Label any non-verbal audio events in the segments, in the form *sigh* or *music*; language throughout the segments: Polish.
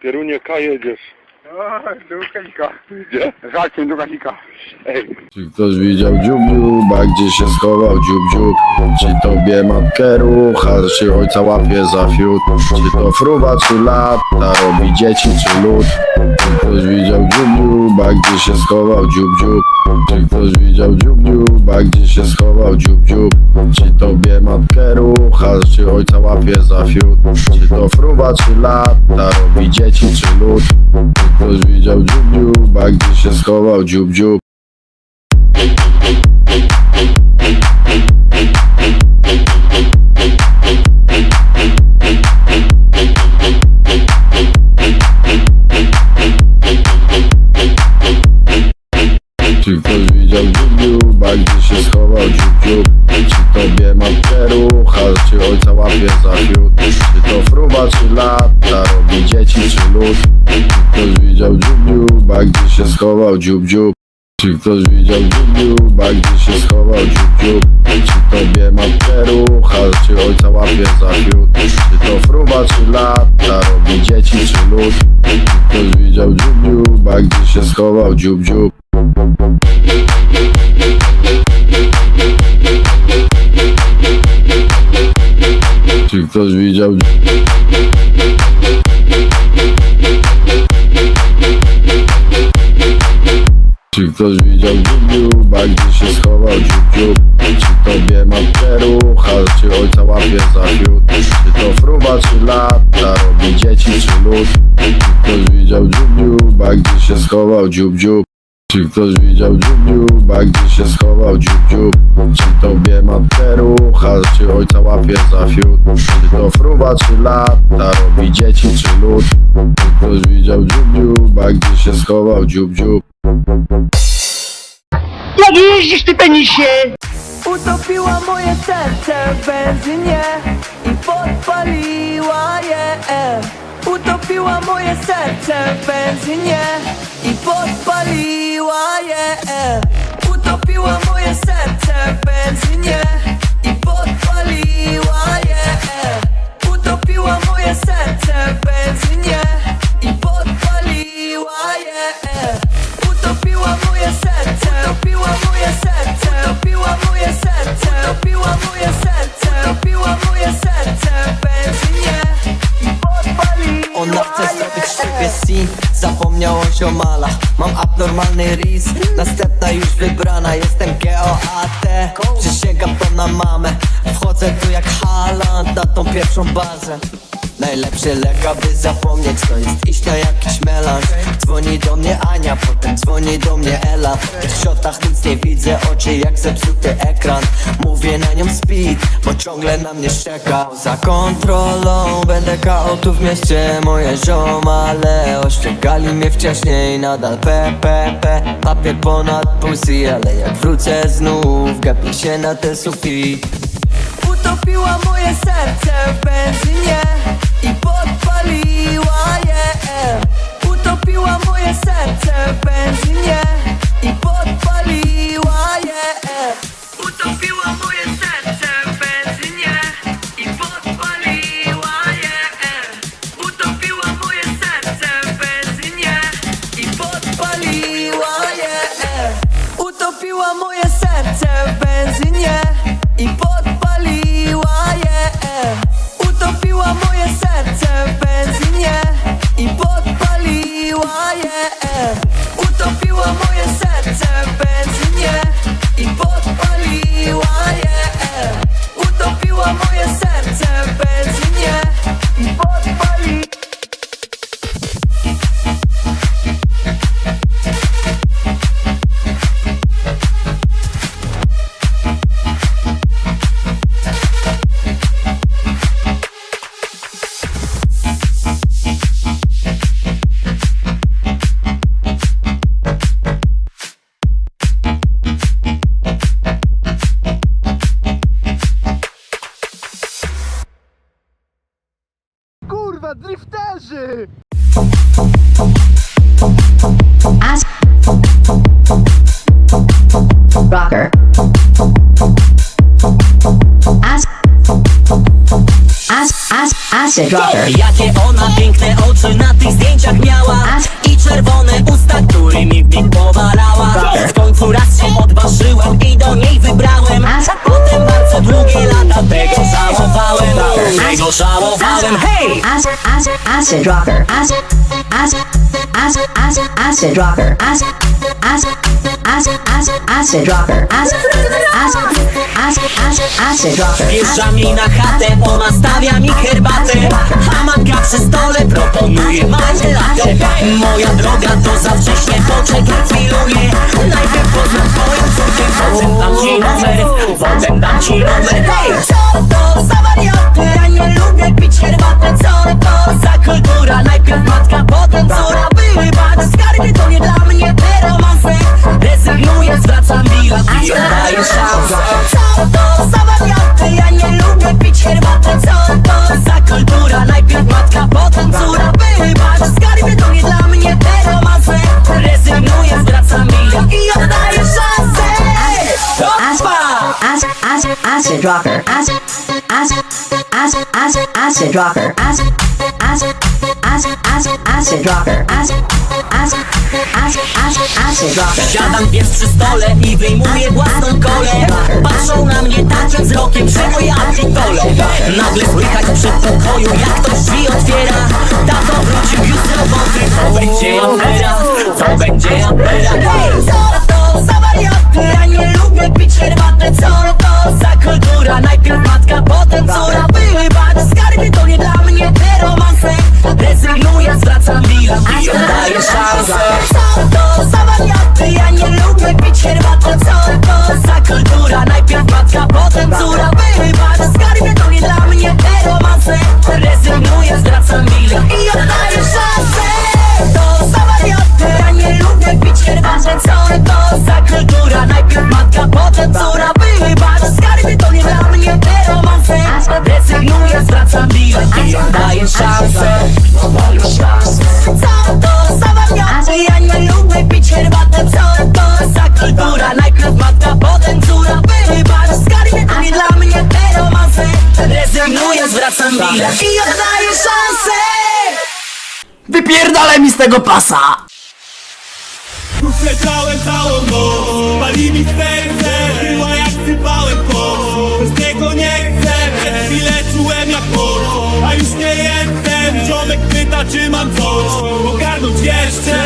Perunia, cá, é, Ilhas. O, do Kasika. Gdzie? Czy ktoś widział dziubiuba, gdzie się schował dziubdziub? Czy tobie matkę rucha, czy ojca łapie za fiut? Czy to fruwa, czy lata, robi dzieci, czy lud? Czy ktoś widział dziubiuba, gdzie się schował dziubdziub? Czy ktoś widział dziubiuba, gdzie się schował dziubdziub? Czy tobie matkę rucha, czy ojca łapie za fiut? Czy to fruwa, czy lata, robi dzieci, czy lud? Ktoś widział dziubiuba, gdzie się schował dziubdziub? Czy schował dziób Czy ktoś widział dziubiuba, gdzie się schował dziób Czy tobie matkę rucha, czy ojca łapie za fiut? Czy to fruwa, czy lata, robi dzieci, czy lud? Czy ktoś widział dziubiuba, gdzie się schował dziób Czy ktoś widział Czy ktoś widział dziubiuba, gdzie się schował dziób Czy tobie matkę rucha, czy ojca łapie za fiut. Czy to fruwa, czy lata, robi dzieci, czy lud. Czy ktoś widział dziubiuba, gdzie się schował dziób czy ktoś widział dziubiuba, gdzie się schował dziób Czy tobie matkę rucha, czy ojca łapie za fiut. Czy to fruwa, czy lata, robi dzieci, czy lud. Czy ktoś widział dziubiuba, gdzie się schował dziób Jak jeździsz ty penisie? Utopiła moje serce w benzynie i podpaliła je. Utopiła moje serce w benzynie i podpaliła je. Utopiła moje serce w benzynie i podpaliła je. Utopiła moje serce w benzynie i podpaliła je Mam abnormalny ris Następna już wybrana. Jestem G-O-A-T Przysięgam to na mamę. Wchodzę tu jak Haaland Na tą pierwszą bazę Najlepszy lek, aby zapomnieć To jest iść na jakiś melanż Dzwoni do mnie Ania Potem dzwoni do mnie Ela. W tych shotach nic nie widzę Oczy jak zepsuty ekran. Mówię na nią speed Bo ciągle na mnie szczeka. Za kontrolą Będę KO tu w mieście Moje ziomale Oszczegali mnie wcześniej Nadal. PPP Papier ponad pussy Ale jak wrócę znów Gapię się na ten sufit. Utopiła moje serce w benzynie i podpaliła je. Utopiła moje serce w benzynie i podpaliła je. Utopiła moje serce benzynie i podpaliła je. Utopiła moje serce w benzynie i podpaliła moje Utopiła moje serce Tacy Jakie ona piękne oczy na tych zdjęciach miała I czerwone usta, którymi mi powalała W końcu raz się odważyłem i do niej wybrałem Potem bardzo długie lata tego żałowałem Tego żałowałem, hej! Acid rocker Acid, acid, acid, acid rocker Acid acid, acid, acid, acid rocker. Acid, acid, acid, acid, acid rocker. Wjeżdża mi na chatę, ona stawia mi herbatę Hamanka przy stole proponuje macie latę Moja droga to za wcześnie, poczekaj chwiluje Najpierw poznam twoją córkę, potem dam ci numer Potem dam ci numer Hej, co to za wariaty? Ja nie lubię pić herbatę, co to za kultura? Najpierw matka, potem córa acid, rocker. Acid, acid, acid, acid, acid rocker. Acid, acid, acid, acid, acid rocker. Siadam pies przy stole i wyjmuję własną kolę Patrzą na mnie takim wzrokiem, że moja pitole Nagle słychać w przedpokoju, jak ktoś drzwi otwiera Tato wrócił już z roboty, co będzie afera? Co będzie afera? To za wariaty? Ja nie lubię pić herbatę, co to za kultura? Najpierw matka, potem córa Wybacz, skarbie to nie dla mnie te romanse Rezygnuję, zwracam bilet i oddaję szansę Co to za wariaty? Ja nie lubię pić herbatę, co to za kultura? Najpierw matka, potem córa Wybacz, skarbie to nie dla mnie te romanse Rezygnuję, zwracam bilet i oddaję szansę To za wariaty? Ja nie lubię pić herbatę, potem córa Wybacz, skarbie to nie dla mnie te romanse Rezygnuję, zwracam bilet i oddaję szansę. Co to za wariaty? Ja nie lubię pić herbatę, co to za kultura? Najpierw matka, potem córa. Wybacz, skarbie to nie dla mnie te romanse Rezygnuję, zwracam bilet i oddaję szansę. Wypierdalaj mi z tego pasa! Całą noc. Pali mi serce A już nie jestem Ziomek pyta czy mam coś Ogarnąć jeszcze.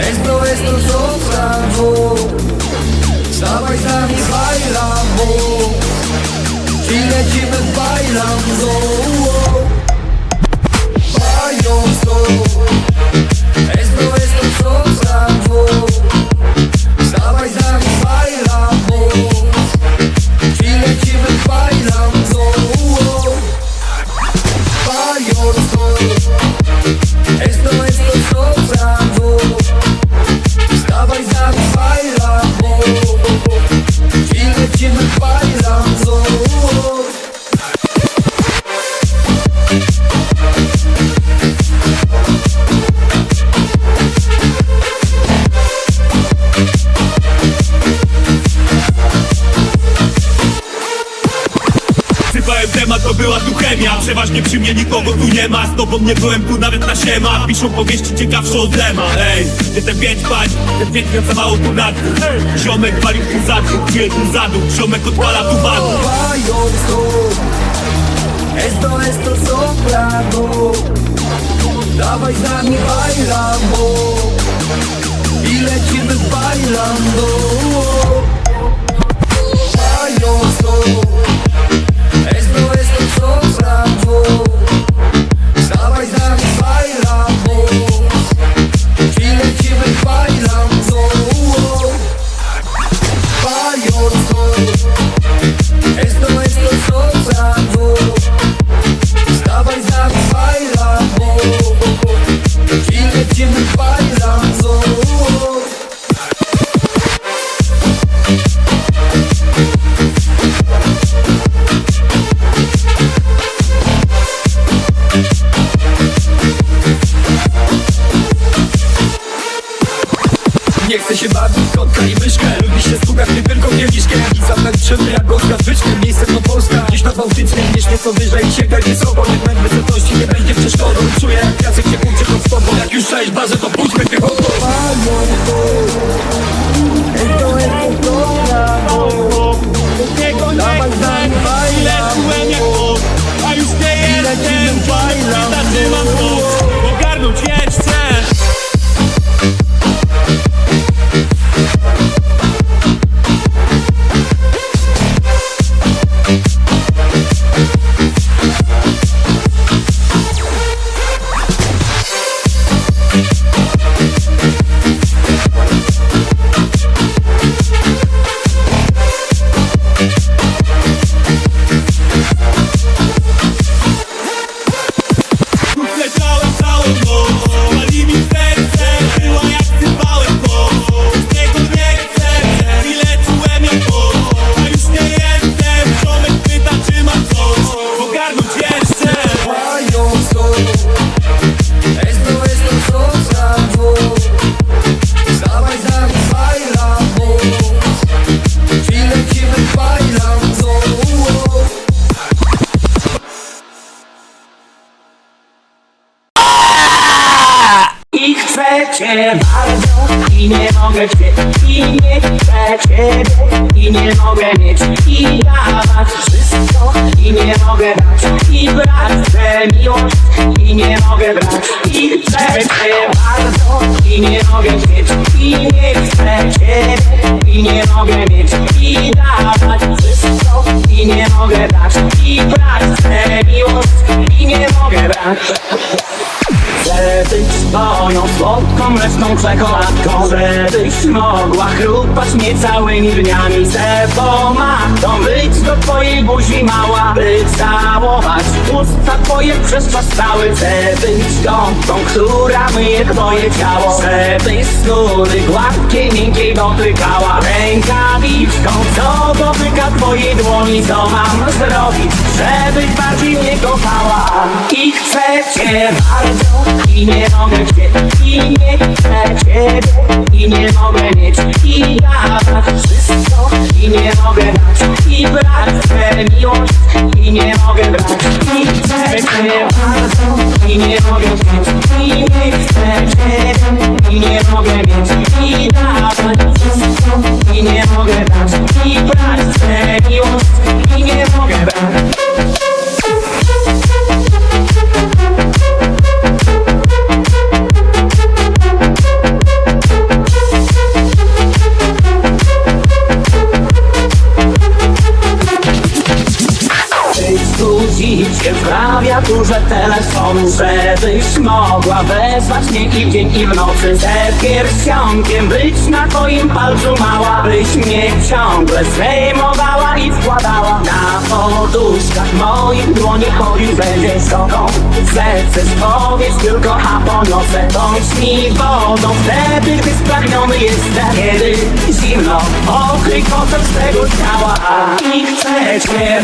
Esto, esto sobrando Dawaj z nami bailamo I lecimy bailando Bailando Esto, esto sobrando Dawaj z nami bailamo Esto, esto nie byłem tu nawet na siema. Piszą powieści ciekawsze od Lema. Ej, gdzie te pięć pań, ten pięć za mało tu na dół Ziomek palił tu za dół, czuję tu za dół Ziomek odpala tu Bailando Esto, esto sobrando Dawaj z nami bailamo I lecimy Bailando bailando Chcę się bawić kotka i myszkę. Lubi się skugać nie tylko kieliszkiem. I zamęczymy jak gorzka z byczkiem Miejsce to Polska, gdzieś nad Bałtyckiem Wiesz nieco wyżej, sięgaj wysoko Jednak wysokości nie będzie przeszkodą. Czuję jak Jacek się kurczy pod sobą. Jak już cześć bazę to pójdźmy piechotą bardzo i nie mogę cię I nie chcę ciebie i nie mogę mieć. I dawać wszystko i nie mogę dać I brać chcę miłość i nie mogę brać. I chcę cię bardzo i nie mogę mieć. I nie chcę ciebie i nie mogę mieć. I dawać wszystko i nie mogę dać I brać chcę miłość być moją słodką, mleczną czekoladką Żebyś mogła chrupać mnie całymi dniami Chcę pomatą być do twojej buzi mała By całować usta twoje przez czas cały być gąbką, która myje twoje ciało Chcę byś snury gładkie, miękkiej dotykała Rękawiczką, co dotyka twojej dłoni Co mam zrobić, bardzo i nie mogę cię I nie chcę ciebie i nie mogę mieć I dawać wszystko i nie mogę dać I brać chcę miłość i nie mogę brać I chcę cię bardzo i nie mogę mieć I nie chcę ciebie i nie mogę mieć I dawać wszystko i nie mogę dać I brać chcę miłość i nie mogę brać luz até nas telefonu Żebyś mogła wezwać mnie i w dzień i w nocy Ze pierścionkiem być na twoim palcu mała Byś mnie ciągle zdejmowała i wkładała Na poduszkach moich dłoni chodził będzie soką Serce spowiedź tylko, a po nocę Bądź mi wodą. Wtedy, gdy spragniony jestem Kiedy zimno, okryj kotem swego ciała I chcę cię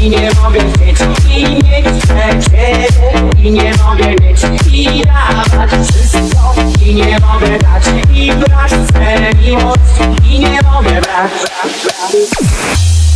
i nie mogę mieć I nie chcę cię i nie mogę mieć I dawać wszystko. I nie mogę dać I brać chcę miłość i nie mogę brać, brać, brać.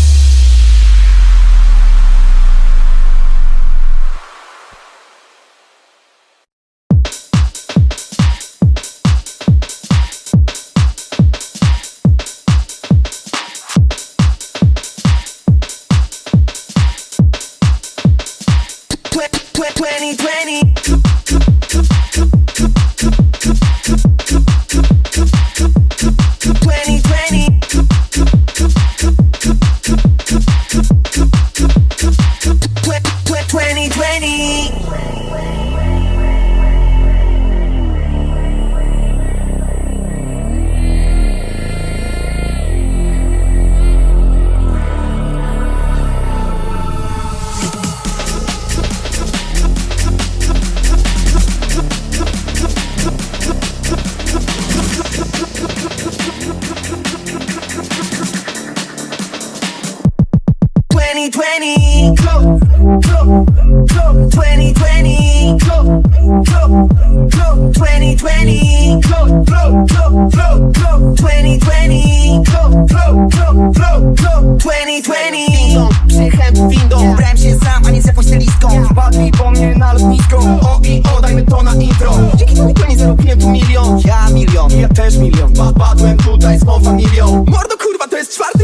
Przyjechałem windą, brałem się sam, a nie z jakąś stylistką Wpadli po mnie na lotnisko O i o, dajmy to na intro. Dzięki temu to nie zarobiłem tu milion. Ja milion, ja też milion. Padłem tutaj z mą familią Mordo kurwa, to jest czwarty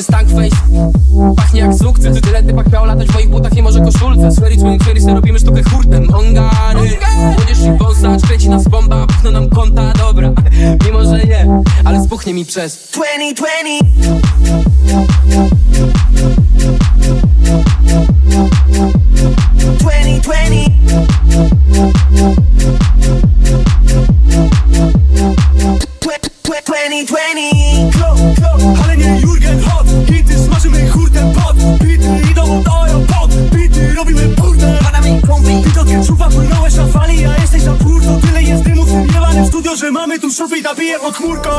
mordzie stank face Pachnie jak sukces. Tyle typach miał latać w moich butach i może koszulce. Swery, twin, query, robimy sztukę hurtem. Ongary. Młodzież i wąsacz, kręci nas bomba Puchną nam konta, dobra *laughs* Mimo, że nie, ale spuchnie mi przez. 2020 2020 tu szufy i nabiję podchmurką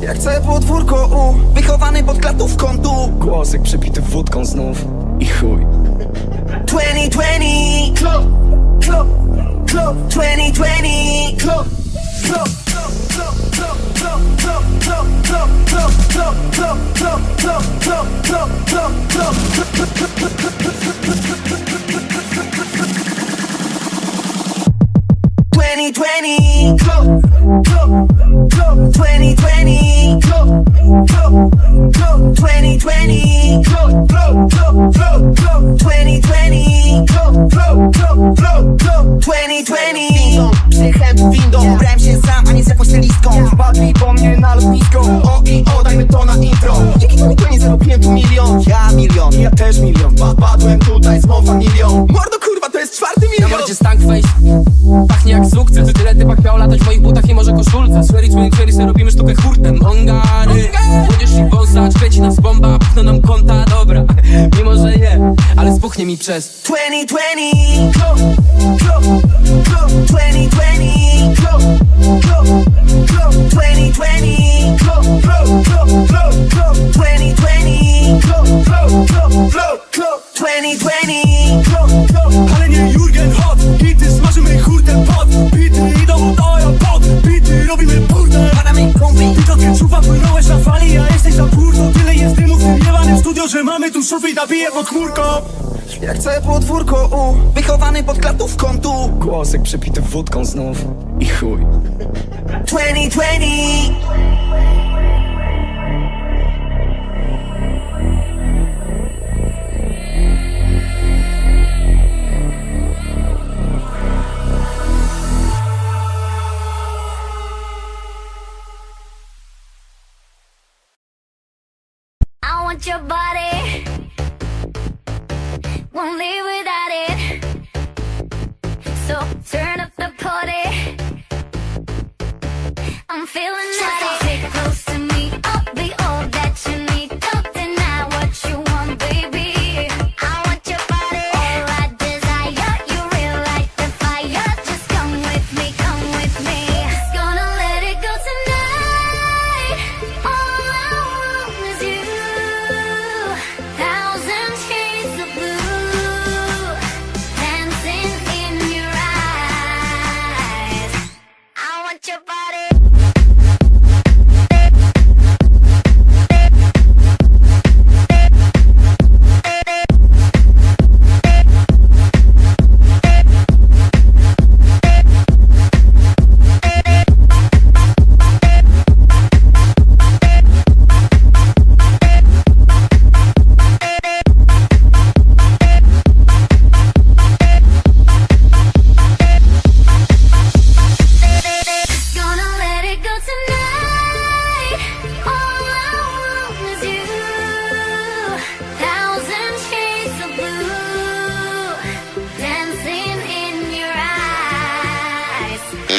Jak chcę podwórko, u Wychowany pod klatówką, tu Głosek przepity wódką znów I chuj 2020 Klop, klop, klop 2020 Klop, klop Twenty twenty go, 2020, 2020, 2020. Windą, się sam, a nie z jakąś listką. Padli po mnie na lotnisko, o i o, dajmy to na intro. Dzięki temu to nie milion, ja milion, ja też milion. Padłem tutaj z mą familią. Mordo czwarty Na milion mordzie stank face Pachnie jak sukces Tyle typach miał latać w moich butach i może koszulce Swery, twin, query, se robimy sztukę hurtem Ongary Młodzież i wąsacz Kręci nas bomba Puchną nam konta, dobra Mimo, że nie Ale spuchnie mi przez 2020 Club, club, club 2020 Club, club, club 2020 Club, club, club, club, club 2020 Club, club, club, club, club 2020 tu sufit, a bije pod chmurką. Jak całe podwórko u Wychowany pod klatówką tu. Głosek przepity wódką znów. I chuj. 2020 Won't live without it. So turn up the party. I'm feeling naughty.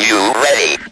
you ready?